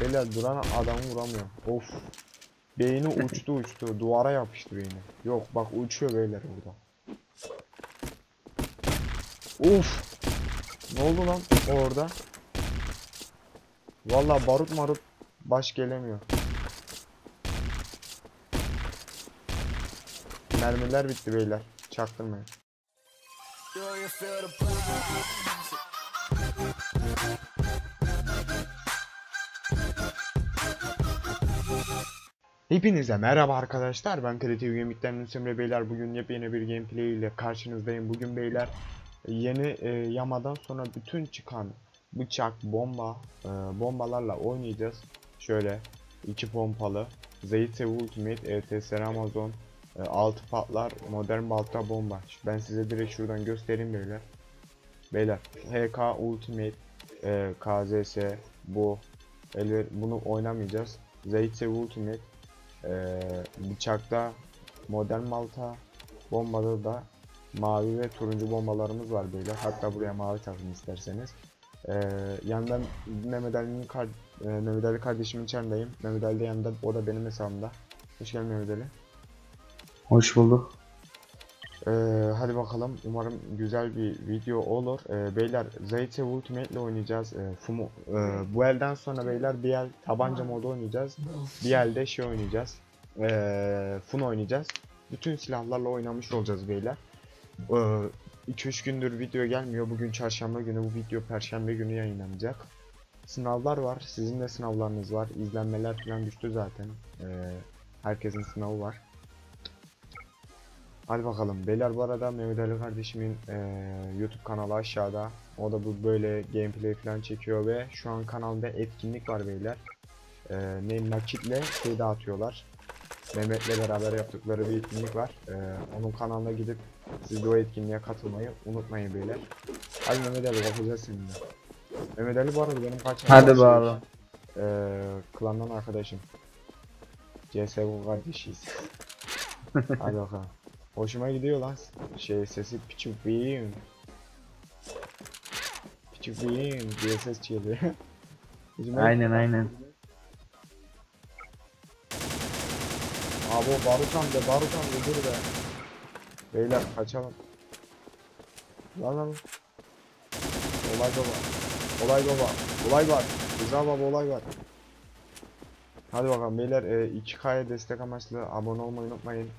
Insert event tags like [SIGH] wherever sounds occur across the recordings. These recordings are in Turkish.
Beyler duran adamı vuramıyor. Of. Beyni uçtu uçtu. Duvara yapıştı beyni. Yok bak uçuyor beyler orada. Uf. Ne oldu lan orada? Vallahi barut marut baş gelemiyor. Mermiler bitti beyler. Çaktırmayın. Do you feel the Hepinize merhaba arkadaşlar. Ben Kreatif Gaming'den Yunus Emre Beyler. Bugün yepyeni bir gameplay ile karşınızdayım. Bugün beyler yeni e, yamadan sonra bütün çıkan bıçak, bomba, e, bombalarla oynayacağız. Şöyle iki pompalı, Zeyte Ultimate, ETS Amazon, e, 6 patlar, modern balta bomba. Ben size direkt şuradan göstereyim beyler. Beyler HK Ultimate, e, KZS, bu, eller, bunu oynamayacağız. Zeyte Ultimate, ee, bıçakta modern malta bombada da mavi ve turuncu bombalarımız var böyle hatta buraya mavi takın isterseniz. Ee, yandan Mehmet Ali'nin e, Mehmet Ali kardeşimin çarındayım Mehmet Ali de yanında o da benim hesabımda. Hoş geldin Mehmet Ali. Hoş bulduk. Ee, hadi bakalım umarım güzel bir video olur ee, beyler Zayt'e Ultimate ile oynayacağız ee, Fumo, e, bu elden sonra beyler bir el tabanca modu oynayacağız bir elde şey oynayacağız. Ee, Fun oynayacağız. Bütün silahlarla oynamış olacağız beyler. 2-3 gündür video gelmiyor. Bugün çarşamba günü. Bu video perşembe günü yayınlanacak. Sınavlar var. Sizin de sınavlarınız var. İzlenmeler falan düştü zaten. Ee, herkesin sınavı var. Hadi bakalım. Beyler bu arada Mehmet Ali kardeşimin eee, YouTube kanalı aşağıda. O da bu böyle gameplay falan çekiyor ve şu an kanalda etkinlik var beyler. Eee ne nakitle şey dağıtıyorlar. Mehmet'le beraber yaptıkları bir etkinlik var. Eee, onun kanalına gidip siz de o etkinliğe katılmayı unutmayın beyler. Hadi Mehmet Ali bakacağız seninle. Mehmet Ali bu arada benim kaç Hadi bakalım. Eee klandan arkadaşım. CSGO kardeşiyiz. [LAUGHS] Hadi bakalım. Hoşuma gidiyor lan. Şey sesi küçük büyüğüm. Küçük büyüğüm diye ses çıkıyor. [LAUGHS] Aynen aynen. Abi o barut amca barut amca dur be. Beyler kaçalım. Lan lan. Olay baba. Olay baba. Olay var. Rıza baba olay var. Hadi bakalım beyler e, 2K'ya destek amaçlı abone olmayı unutmayın.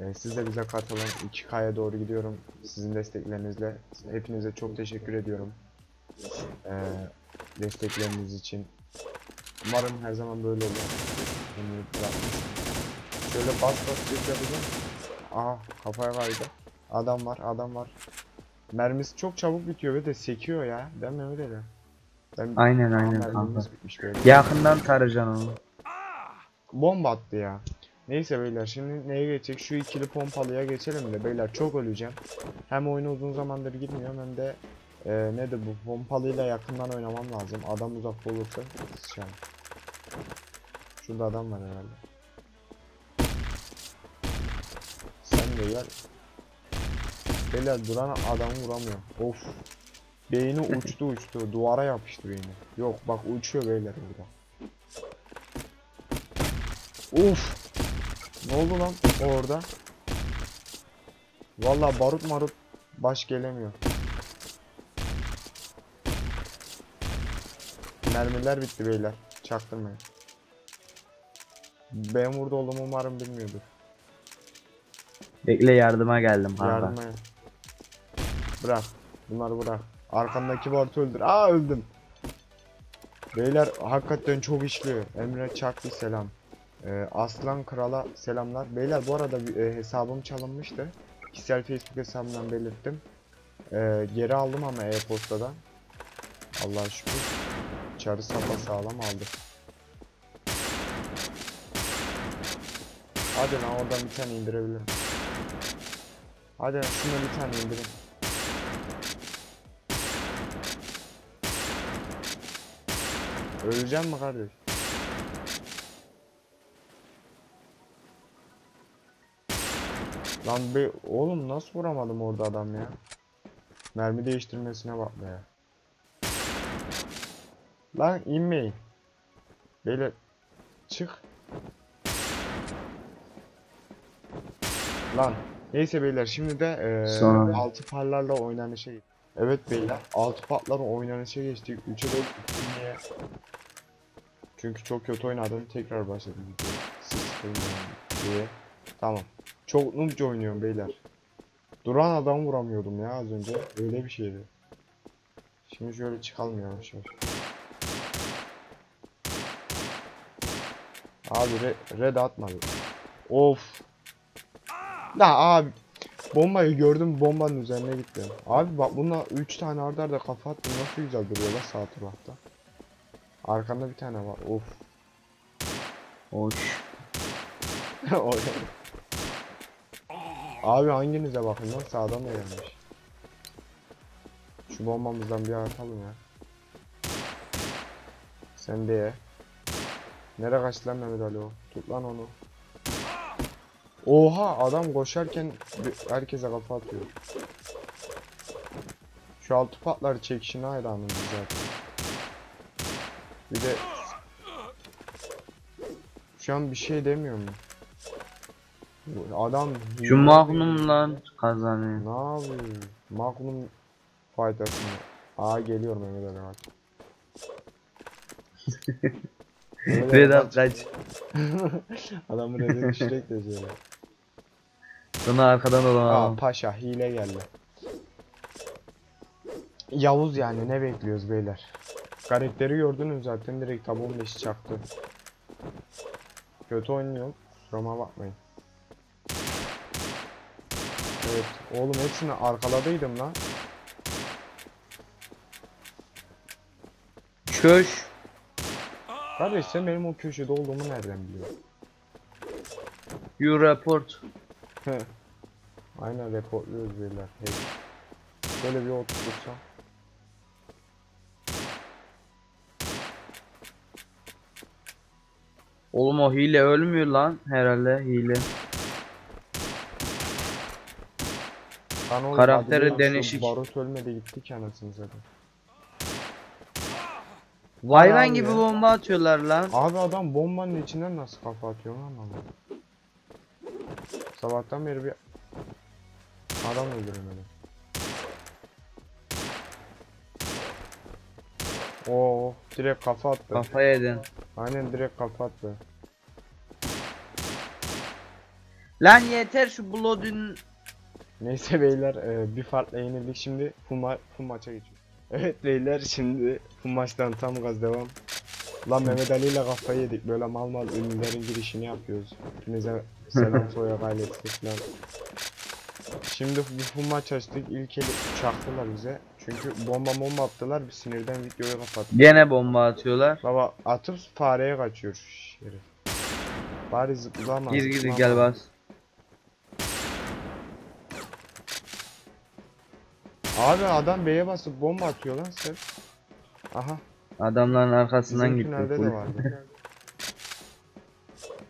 E, siz de bize katılın. 2K'ya doğru gidiyorum. Sizin desteklerinizle. Hepinize çok teşekkür ediyorum. E, destekleriniz için. Umarım her zaman böyle olur. Şöyle bas bas yapacağım. Aha kafaya kaydı. Adam var adam var. Mermisi çok çabuk bitiyor ve de sekiyor ya. Değil mi Mehmet Ali? Ben Aynen aynen kanka. Yakından tarayacaksın onu. Bomba attı ya. Neyse beyler şimdi neye geçecek? Şu ikili pompalıya geçelim de beyler çok öleceğim. Hem oyunu uzun zamandır gitmiyorum hem de e, nedir bu pompalıyla yakından oynamam lazım. Adam uzakta olursa sıçarım. Şurada adam var herhalde. Sen de gel. Beyler duran adamı vuramıyor. Of. Beyni uçtu uçtu. Duvara yapıştı beyni. Yok bak uçuyor beyler burada. Uf. Ne oldu lan orada? Vallahi barut marut baş gelemiyor. Mermiler bitti beyler. Çaktırmayın. Ben burada olduğumu umarım bilmiyordur. Bekle yardıma geldim. Yardıma. Bırak. Bunları bırak. Arkamdaki barut öldür. Aa öldüm. Beyler hakikaten çok işliyor. Emre Çaklı selam. Ee, Aslan Kral'a selamlar. Beyler bu arada e, hesabım çalınmıştı. Kişisel Facebook hesabımdan belirttim. Ee, geri aldım ama e-postadan. Allah'a şükür. Çarı sapa sağlam aldık. Hadi lan oradan bir tane indirebilirim. Hadi şunu bir tane indirin. Öleceğim mi kardeş? Lan be oğlum nasıl vuramadım orada adam ya? Mermi değiştirmesine bak be. Lan inmeyin. Beyler çık. Lan. Neyse beyler şimdi de Sonra. altı parlarla oynanışa geçtik. Evet beyler altı patlarla oynanışa geçtik. 3'e 4 niye? Çünkü çok kötü oynadım. Tekrar başladım videoya. Sıkıldım diye. Tamam. Çok noobca oynuyorum beyler. Duran adam vuramıyordum ya az önce. Öyle bir şeydi. Şimdi şöyle çıkalım yavaş yavaş. Abi re red atmadı. Of. La abi. Bombayı gördüm bombanın üzerine gitti. Abi bak bununla 3 tane arda arda kafa attım nasıl güzel duruyor lan sağ tarafta. Arkanda bir tane var. Of. Hoş. Abi hanginize bakın lan sağdan da gelmiş. Şu bombamızdan bir atalım ya. Sen de ye. Nereye kaçtı lan Mehmet Ali o? Tut lan onu. Oha adam koşarken herkese kafa atıyor. Şu altı patlar çekişine hayranım zaten. Bir de şu an bir şey demiyorum. Adam Şu Magnum lan kazanıyor. ne yapıyor? Magnum faydasını. Aa geliyor Mehmet Ali bak. [LAUGHS] Vedat kaç. Adamın rezil düşecek de şöyle. Sonra arkadan Aa dolanalım. paşa hile geldi. Yavuz yani ne bekliyoruz beyler? Karakteri gördünüz zaten direkt tab 15 çaktı. Kötü oynuyor. Kusuruma bakmayın. Evet oğlum hepsini arkaladıydım lan. Çöş. Kardeş sen benim o köşede olduğumu nereden biliyorsun? You report. Aynen reportluyoruz beyler. Hey. Şöyle bir oturtursam. Oğlum o hile ölmüyor lan herhalde hile. Karakteri şu denişik. Barut ölmedi gitti ki anasını zaten. Hayvan gibi ya. bomba atıyorlar lan. Abi adam bombanın içinden nasıl kafa atıyor lan anlamadım. Sabahtan beri bir adam öldürmedi. Oo, direkt kafa attı. Kafa yedin. Aynen direkt kafa attı. Lan yeter şu Blood'un Neyse beyler e, bir farkla yenildik şimdi full, ma full maça geçiyoruz. Evet beyler şimdi full maçtan tam gaz devam. Lan Mehmet Ali ile kafayı yedik böyle mal mal ünlülerin girişini yapıyoruz. Hepinize selam [LAUGHS] soya gayretli falan. Şimdi bir full maç açtık ilk eli çaktılar bize. Çünkü bomba bomba attılar bir sinirden videoyu kapattık. gene bomba atıyorlar. Baba atıp fareye kaçıyor şerif. Bari zıplama. Gir gir gel bas. Abi adam B'ye basıp bomba atıyor lan sırf. Aha. Adamların arkasından Bizim gitti. tünelde de vardı.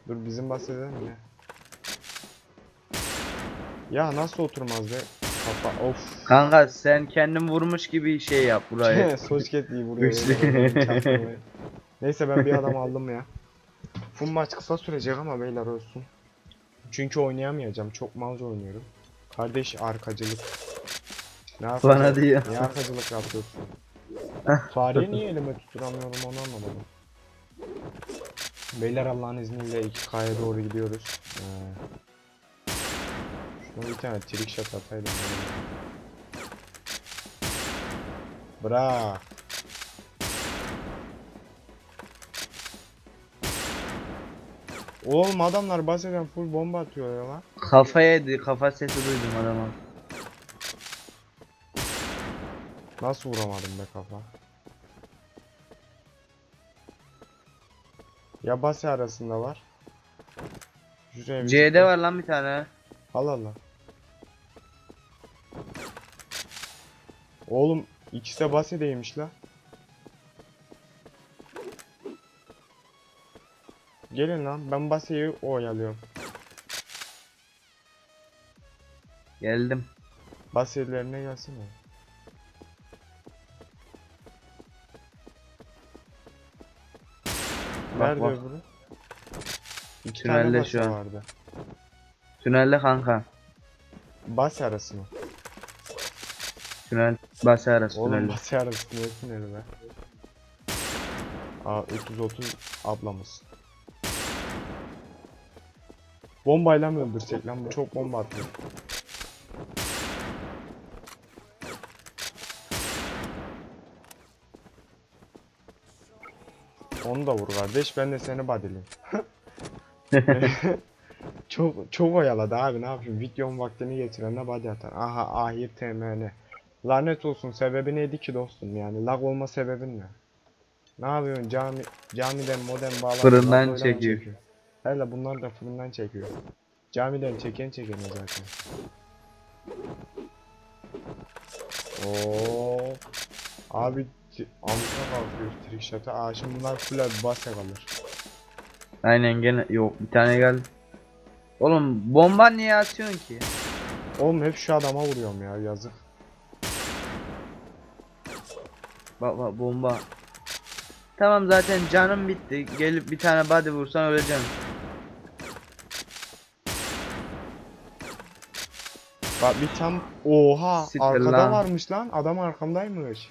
Dur bizim bahsedelim ya. Ya nasıl oturmaz be? Kafa of. Kanka sen kendin vurmuş gibi şey yap burayı. [LAUGHS] Soçket iyi vuruyor. Güçlü. [LAUGHS] Neyse ben bir adam aldım ya. Full maç kısa sürecek ama beyler olsun. Çünkü oynayamayacağım. Çok malca oynuyorum. Kardeş arkacılık. Ne Bana diyor. Niye arkacılık yapıyorsun? Fareyi niye elime tutturamıyorum onu anlamadım. Beyler Allah'ın izniyle 2K'ya doğru gidiyoruz. Ee, şuna bir tane trick shot ataydım. Bırak. Oğlum adamlar baseden full bomba atıyor ya lan. Kafa yedi. Kafa sesi duydum adama. Nasıl vuramadım be kafa? Ya base arasında var. Şuraya C'de var lan bir tane. Al al. Oğlum ikisi de basedeymiş la. Gelin lan ben baseyi oyalıyorum. Geldim. Baselerine gelsene. Nerede bak. öbürü? Tünelde tane şu an. vardı. Tünelde kanka. Bas arası mı? Tünel bas arası Oğlum tünelde. bas arası ne tüneli be? Aa 330 ablamız. Bombayla mı öldürsek lan bu çok bomba atıyor. Onu da vur kardeş ben de seni badileyim. [LAUGHS] [LAUGHS] çok çok oyaladı abi ne yapayım videonun vaktini geçirenle body atar. Aha ahir TMN. Lanet olsun sebebi neydi ki dostum yani lag olma sebebin ne? Ne yapıyorsun cami camiden modem bağlı Fırından çekiyor. Hele bunlar da fırından çekiyor. Camiden çeken çekeni zaten. Oo. Abi Amca kalkıyor trickshot'a. Aa şimdi bunlar full abi basa kalır. Aynen gene yok bir tane geldi. Oğlum bomba niye atıyorsun ki? Oğlum hep şu adama vuruyorum ya yazık. Bak bak bomba. Tamam zaten canım bitti. Gelip bir tane body vursan öleceğim. Bak bir tam oha Siktir arkada lan. varmış lan adam arkamdaymış.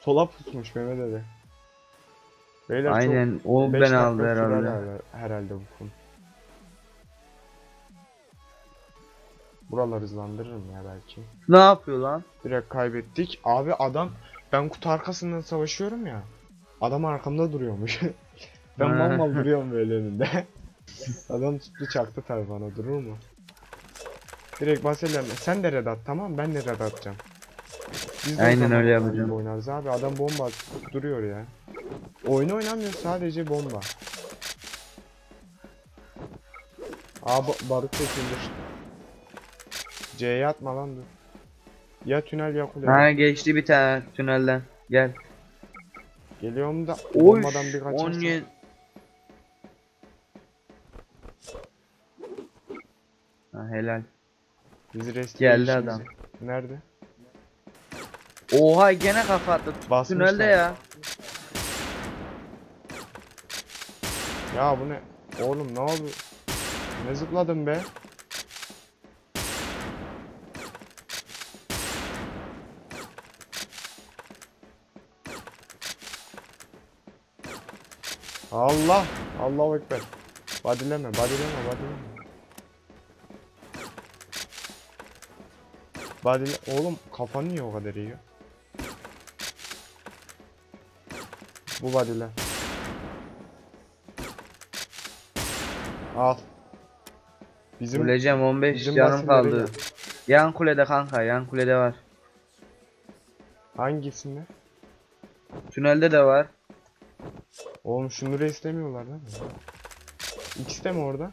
Sola pusmuş Mehmet dedi. Beyler Aynen o çok beş ben dakika aldı sürer herhalde. herhalde, herhalde bu konu. Buraları hızlandırırım ya belki. Ne yapıyor lan? Direkt kaybettik. Abi adam ben kutu arkasından savaşıyorum ya. Adam arkamda duruyormuş. [LAUGHS] ben mal mal [LAUGHS] duruyorum böyle önünde. [LAUGHS] adam tuttu çaktı tabi bana durur mu? Direkt bahsederler. Sen de red at tamam ben de red atacağım. Biz de o Aynen öyle yapacağım. Oynarız abi adam bomba atıp duruyor ya. Oyunu oynamıyor sadece bomba. Aa ba- barut seçildir. C'ye atma lan dur. Ya tünel ya kule. Ha geçti bir tane tünelden. Gel. Geliyorum da Oy. bombadan bir kaçarsam. 17. Ha, helal. Bizi rest Geldi adam. Nerede? Oha gene kafa attı. Basmışlar. Tünelde ya. Ya bu ne? Oğlum ne oldu? Ne zıpladın be? Allah! Allahu Ekber. Badileme, badileme, badileme. Badile... Oğlum kafanı niye o kadar iyi? Bu badile. Al. Bizim Öleceğim 15 bizim canım kaldı. gel. Yan kulede kanka yan kulede var. hangisinde? Tünelde de var. Oğlum şunları istemiyorlar değil mi? İkisi de mi orada?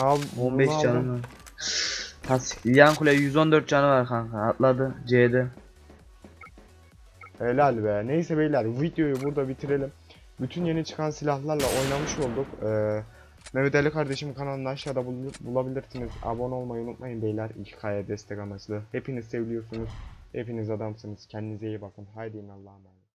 Al 15 bunu aldım. canım var. Yan kule 114 canı var kanka. Atladı C'de. Helal be. Neyse beyler videoyu burada bitirelim. Bütün yeni çıkan silahlarla oynamış olduk. Ee, Mehmet Ali kardeşim kanalını aşağıda bul- bulabilirsiniz. Abone olmayı unutmayın beyler. 2K'ya destek amaçlı. Hepiniz seviliyorsunuz. Hepiniz adamsınız. Kendinize iyi bakın. Haydi Allah'a.